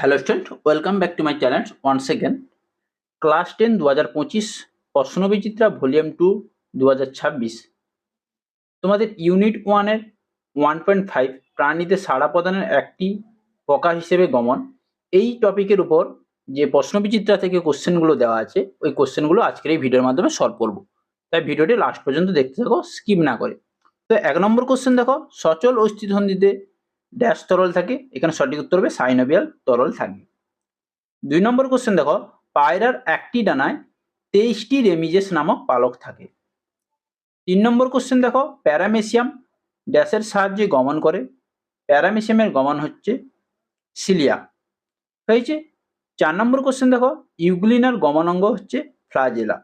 Hello student welcome back to my channel once second class ten দু হাজার পঁচিশ প্রশ্নবিচিত্রা volume two দু হাজার ছাব্বিশ তোমাদের ইউনিট ওয়ানের ওয়ান পয়েন্ট ফাইভ প্রাণীতে সাড়া প্রদানের একটি প্রকার হিসেবে গমন। এই টপিকের উপর যে প্রশ্নবিচিত্রা থেকে কোশ্চেনগুলো দেওয়া আছে, ওই কোশ্চেনগুলো আজকের এই ভিডিওর মাধ্যমে সলভ করব। তাই ভিডিওটি লাস্ট পর্যন্ত দেখতে থাকো স্কিপ না করে। তো এক নম্বর কোশ্চেন দেখো, সচল অস্থিসন্ধিতে ড্যাশ তরল থাকে, এখানে সঠিক উত্তর হবে সাইনোবিয়াল তরল থাকে। দুই নম্বর কোশ্চেন দেখো, পায়রার একটি ডানায় তেইশটি রেমিজেস নামক পালক থাকে। তিন নম্বর কোশ্চেন দেখো প্যারামেসিয়াম ড্যাশের সাহায্যে গমন করে। প্যারামেসিয়ামের গমন হচ্ছে সিলিয়া হয়েছে? চার নম্বর কোশ্চেন দেখো ইউগ্লিনার গমনাঙ্গ হচ্ছে ফ্লাজেলা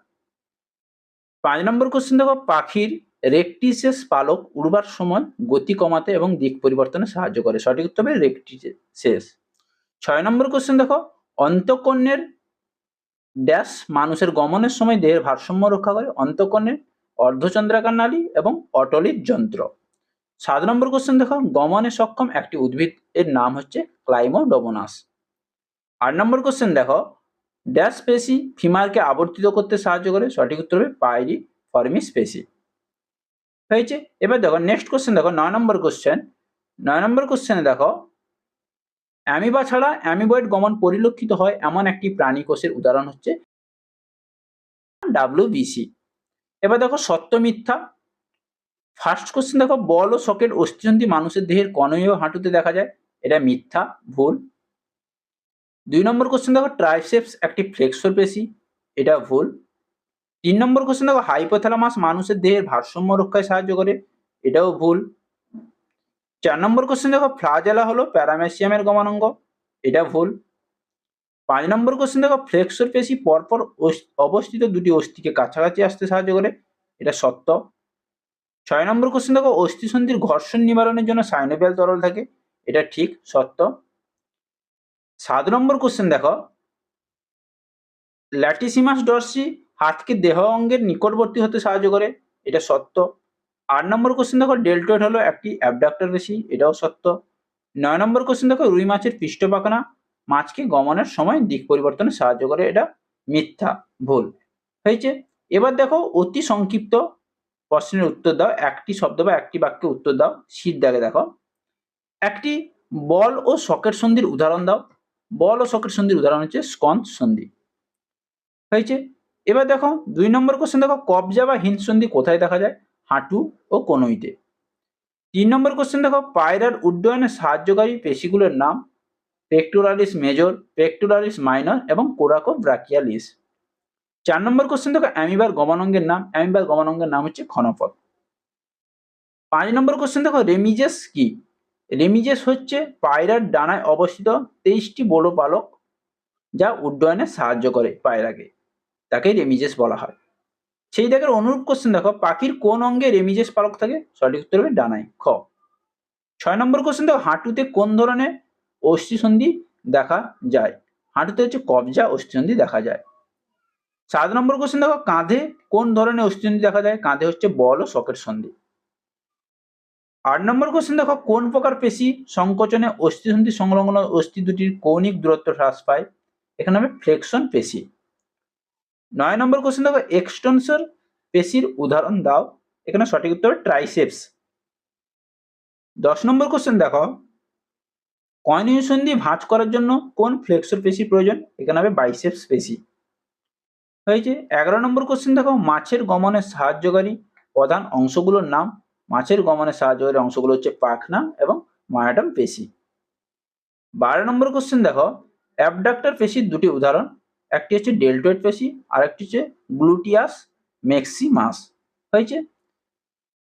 পাঁচ নম্বর কোশ্চেন দেখো, পাখির রেকটিসেস পালক উড়বার সময় গতি কমাতে এবং দিক পরিবর্তনে সাহায্য করে। সঠিক উত্তর হবে রেকটিসেস ছয় নম্বর কোশ্চেন দেখো। অন্তকর্ণের ড্যাশ মানুষের গমনের সময় দেহের ভারসাম্য রক্ষা করে। অন্তকর্ণের অর্ধচন্দ্রাকার নালী এবং অটলিত যন্ত্র। সাত নম্বর কোশ্চেন দেখো। গমনে সক্ষম একটি উদ্ভিদ, এর নাম হচ্ছে ক্লাইমো ক্লাইমোডোমোনাস। আট নম্বর কোশ্চেন দেখো। ড্যাশ পেশি ফিমারকে আবর্তিত করতে সাহায্য করে। সঠিক উত্তর হবে পাইরি ফর্মিস পেশি হয়েছে? এবার দেখো নেক্সট কোশ্চেন দেখো, নয় নম্বর কোশ্চেন নয় নম্বর কোশ্চেনে দেখো, অ্যামিবা ছাড়া অ্যামিবয়েড গমন পরিলক্ষিত হয় এমন একটি প্রাণী কোষের উদাহরণ হচ্ছে ডাব্লিউবিসি এবার দেখো, সত্য মিথ্যা। ফার্স্ট কোশ্চেন দেখো, বল ও সকেট অস্থিসন্ধি মানুষের দেহের কননীয় হাঁটুতে দেখা যায়। এটা মিথ্যা, ভুল। দুই নম্বর কোশ্চেন দেখো ট্রাইসেপস একটি ফ্লেক্সর পেশি, এটা ভুল। তিন নম্বর কোশ্চেন দেখো হাইপোথ্যালামাস মানুষের দেহের ভারসাম্য রক্ষায় সাহায্য করে। এটাও ভুল। চার নম্বর কোশ্চেন দেখো ফ্লাজেলা হলো প্যারামেসিয়ামের গমনাঙ্গ, এটা ভুল। পাঁচ নম্বর কোশ্চেন দেখো ফ্লেক্সর পেশি পরপর অবস্থিত দুটি অস্থিকে কাছাকাছি আসতে সাহায্য করে, এটা সত্য। ছয় নম্বর কোশ্চেন দেখো, অস্থিসন্ধির ঘর্ষণ নিবারণের জন্য সাইনোবিয়াল তরল থাকে, এটা ঠিক, সত্য। সাত নম্বর কোশ্চেন দেখো ল্যাটিসিমাস ডরসি হাতকে দেহ অঙ্গের নিকটবর্তী হতে সাহায্য করে, এটা সত্য। আট নম্বর কোশ্চেন দেখো ডেল্টয়েড হলো একটি অ্যাবডাক্টর বেশি এটাও সত্য। নয় নম্বর কোশ্চেন দেখো, রুই মাছের পৃষ্ঠ পাকানা মাছকে গমনের সময় দিক পরিবর্তনে সাহায্য করে, এটা মিথ্যা, ভুল। হয়েছে? এবার দেখো, অতি সংক্ষিপ্ত প্রশ্নের উত্তর দাও, একটি শব্দ বা একটি বাক্যে উত্তর দাও, শীত দাগে দেখো। একটি বল ও সকেট সন্ধির উদাহরণ দাও। বল ও সকেট সন্ধির উদাহরণ হচ্ছে স্কন সন্ধি। হয়েছে? এবার দেখো দুই নম্বর কোশ্চেন দেখো, কবজা বা হিন্দসন্ধি কোথায় দেখা যায়? হাঁটু ও কনুইতে। তিন নম্বর কোশ্চেন দেখো, পায়রার উড্ডয়নে সাহায্যকারী পেশিগুলোর নাম পেক্টোরালিস মেজর পেক্টোরালিস মাইনর এবং কোরাকো ব্রাকিয়ালিস চার নম্বর কোশ্চেন দেখো, অ্যামিবার গমনাঙ্গের নাম, অ্যামিবার গমনাঙ্গের নাম হচ্ছে ক্ষণপথ। পাঁচ নম্বর কোশ্চেন দেখো রেমিজেস কি? রেমিজেস হচ্ছে পায়রার ডানায় অবস্থিত তেইশটি বড় পালক যা উড্ডয়নে সাহায্য করে পায়রাকে। তাকে রেমিজেস বলা হয়। সেই দেখার অনুরূপ কোশ্চেন দেখো, পাখির কোন অঙ্গে রেমিজেস পালক থাকে? সঠিক উত্তর হবে ডানায় খ। ছয় নম্বর কোশ্চেন দেখো, হাঁটুতে কোন ধরনের অস্থিসন্ধি দেখা যায়? হাঁটুতে হচ্ছে কবজা অস্থিসন্ধি দেখা যায়। সাত নম্বর কোশ্চেন দেখো, কাঁধে কোন ধরনের অস্থিসন্ধি দেখা যায়? কাঁধে হচ্ছে বল ও সকেট সন্ধি। আট নম্বর কোশ্চেন দেখো, কোন প্রকার পেশি সংকোচনে অস্থিসন্ধি সংলগ্ন অস্থি দুটির কৌণিক দূরত্ব হ্রাস পায়? এখানে হবে ফ্লেকশন পেশি। নয় নম্বর কোশ্চেন দেখো এক্সটেনসর পেশির উদাহরণ দাও। এখানে সঠিক উত্তর ট্রাইসেপস দশ নম্বর কোশ্চেন দেখো কয়নীয় সন্ধি ভাঁজ করার জন্য কোন ফ্লেক্সর পেশি প্রয়োজন? এখানে হবে বাইসেপস পেশি। হয়েছে, এগারো নম্বর কোশ্চেন দেখো, মাছের গমনে সাহায্যকারী প্রধান অংশগুলোর নাম। মাছের গমনে সাহায্যকারী অংশগুলো হচ্ছে পাখনা এবং মায়াডাম পেশি। বারো নম্বর কোশ্চেন দেখো অ্যাবডাক্টর পেশির দুটি উদাহরণ। একটি হচ্ছে ডেল্টয়েড পেশি আর একটি হচ্ছে গ্লুটিয়াস ম্যাক্সিমাস হয়েছে?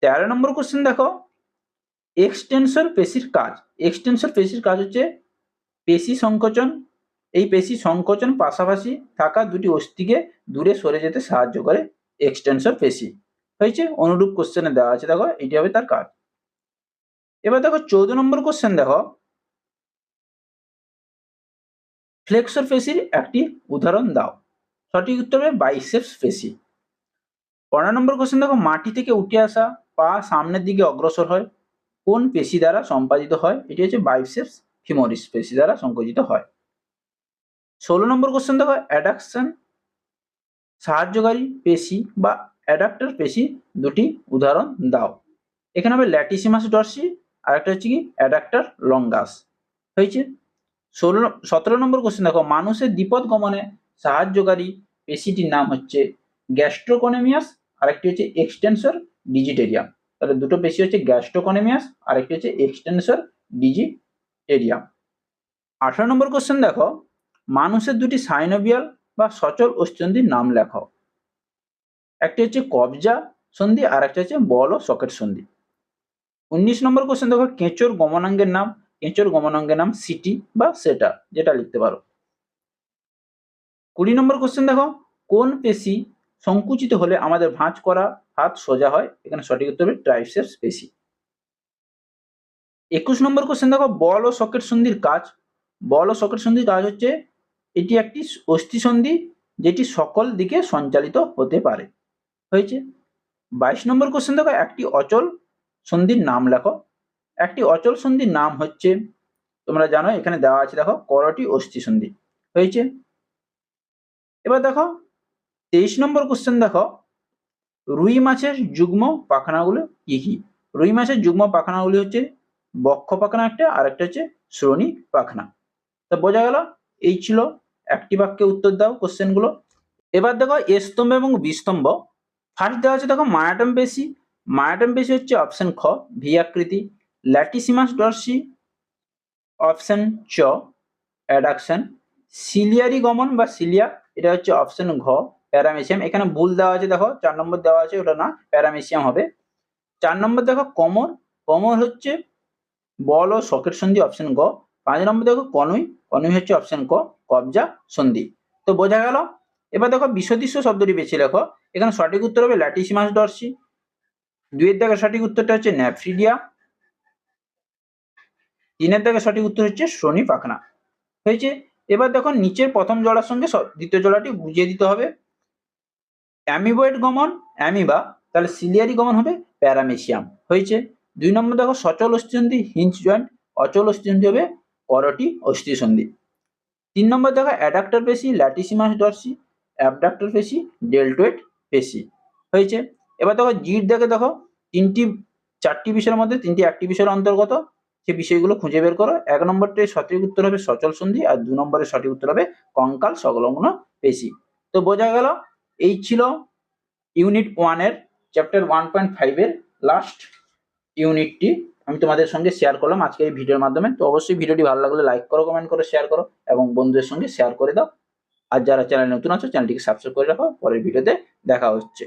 তেরো নম্বর কোশ্চেন দেখো। এক্সটেনসর পেশির কাজ। এক্সটেনসর পেশির কাজ হচ্ছে পেশি সংকোচন। এই পেশি সংকোচন পাশাপাশি থাকা দুটি অস্থিকে দূরে সরে যেতে সাহায্য করে এক্সটেনসর পেশি। হয়েছে? অনুরূপ কোশ্চেনে দেওয়া আছে, দেখো। এটি হবে তার কাজ। এবার দেখো, চৌদ্দ নম্বর কোশ্চেন দেখো। ফ্লেক্সর পেশির একটি উদাহরণ দাও। সঠিক উত্তর হবে বাইসেপস পেশি পনেরো নম্বর কোশ্চেন দেখো, মাটি থেকে উঠে আসা পা সামনের দিকে অগ্রসর হয়। কোন পেশি দ্বারা সম্পাদিত হয়? এটি হচ্ছে বাইসেপস ফিমোরিস পেশি দ্বারা সংকুচিত হয়। ষোলো নম্বর কোশ্চেন দেখো অ্যাডাকশন সাহায্যকারী পেশি বা অ্যাডাক্টর পেশি দুটি উদাহরণ দাও। এখানে হবে ল্যাটিসিমাস ডরসি আর একটা হচ্ছে কি অ্যাডাক্টর লঙ্গাস হয়েছে? ষোলো, সতেরো নম্বর কোশ্চেন দেখো, মানুষের বিপদ গমনে সাহায্যকারী পেশিটির নাম হচ্ছে গ্যাস্ট্রোকোনেমিয়াস আরেকটি হচ্ছে এক্সটেন্সর ডিজিটেরিয়াম তাহলে দুটো পেশি হচ্ছে গ্যাস্ট্রোকোনেমিয়াস আরেকটি হচ্ছে এক্সটেন্সর ডিজিটেরিয়াম আঠারো নম্বর কোশ্চেন দেখো, মানুষের দুটি সাইনোবিয়াল বা সচল অস্থিসন্ধির নাম লেখো। একটি হচ্ছে কবজা সন্ধি আর একটা হচ্ছে বল ও সকেট সন্ধি। উনিশ নম্বর কোশ্চেন দেখো, কেঁচোর গমনাঙ্গের নাম কেঁচোর গমনাঙ্গের নাম সিটি বা সেটা, যেটা লিখতে পারো। কুড়ি নম্বর কোশ্চেন দেখো, কোন পেশি সংকুচিত হলে আমাদের ভাঁজ করা হাত সোজা হয়? এখানে সঠিক উত্তর হবে ট্রাইসেপস পেশি। একুশ নম্বর কোশ্চেন দেখো, বল ও সকেট সন্ধির কাজ। বল ও সকেট সন্ধির কাজ হচ্ছে, এটি একটি অস্থি সন্ধি যেটি সকল দিকে সঞ্চালিত হতে পারে। হয়েছে? বাইশ নম্বর কোশ্চেন দেখো, একটি অচল সন্ধির নাম লেখো। একটি অচল সন্ধির নাম হচ্ছে, তোমরা জানো, এখানে দেওয়া আছে, দেখো, করটি অস্থি সন্ধি। হয়েছে? এবার দেখো, তেইশ নম্বর কোশ্চেন দেখো, রুই মাছের যুগ্ম পাখনাগুলো কি কি? রুই মাছের যুগ্ম পাখনাগুলি হচ্ছে বক্ষ পাখনা একটা, আর একটা হচ্ছে শ্রোণী পাখনা। তা বোঝা গেল? এই ছিল একটি বাক্যে উত্তর দাও কোশ্চেনগুলো এবার দেখো, এ স্তম্ভ এবং বি স্তম্ভ। ফার্স্ট দেওয়া আছে, দেখো, মায়াটম পেশি। মায়াটম পেশি হচ্ছে অপশন খ, ভি আকৃতি। ল্যাটিসিমাস ডরসি অপশন চ, অ্যাডাকশন। সিলিয়ারি গমন বা সিলিয়া, এটা হচ্ছে অপশন ঘ, প্যারামেসিয়াম। এখানে ভুল দেওয়া আছে, দেখো, চার নম্বর দেওয়া আছে, ওটা না, প্যারামেসিয়াম হবে। চার নম্বর দেখো, কমর। কমর হচ্ছে বল ও সকেট সন্ধি, অপশন গ পাঁচ নম্বর দেখো, কনুই। কনুই হচ্ছে অপশন ক, কবজা সন্ধি। তো বোঝা গেল? এবার দেখো বিসদৃশ্য শব্দটি বেছে লেখো এখানে সঠিক উত্তর হবে ল্যাটিসিমাস ডরসি দুইয়ের দেখো, সঠিক উত্তরটা হচ্ছে ন্যাফ্রিডিয়া। তিনের দেখো সঠিক উত্তর হচ্ছে শনি পাখনা। হয়েছে? এবার দেখো নিচের প্রথম জোড়ার সঙ্গে দ্বিতীয় জোড়াটি বুঝিয়ে দিতে হবে। অ্যামিবয়েড গমন, অ্যামিবা, তাহলে সিলিয়ারি গমন হবে প্যারামেশিয়াম। হয়েছে? দুই নম্বর দেখো সচল অস্থিসন্ধি হিঞ্চ জয়েন্ট, অচল অস্থিসন্ধি হবে করটি অস্থিসন্ধি। তিন নম্বর দেখো অ্যাডাক্টর পেশি, ল্যাটিসিমাস ডরসি অ্যাবডাক্টর পেশি ডেল্টোয়েট পেশি। হয়েছে? এবার দেখো জির দেখে দেখো তিনটি, চারটি বিষয়ের মধ্যে তিনটি একটি বিষয়ের অন্তর্গত। সে বিষয়গুলো খুঁজে বের করো। এক নম্বরটি সঠিক উত্তর হবে সচল সন্ধি আর দু নম্বরে সঠিক উত্তর হবে কঙ্কাল সংলগ্ন পেশি। তো বোঝা গেল, এই ছিল ইউনিট ওয়ানের চ্যাপ্টার ওয়ান পয়েন্ট ফাইভের লাস্ট ইউনিটটি আমি তোমাদের সঙ্গে শেয়ার করলাম আজকে এই ভিডিওর মাধ্যমে। তো অবশ্যই ভিডিওটি ভালো লাগলে লাইক করো কমেন্ট করো শেয়ার করো এবং বন্ধুদের সঙ্গে শেয়ার করে দাও। আর যারা চ্যানেল নতুন আছো চ্যানেলটিকে সাবস্ক্রাইব করে রাখো। পরের ভিডিওতে দেখা হচ্ছে।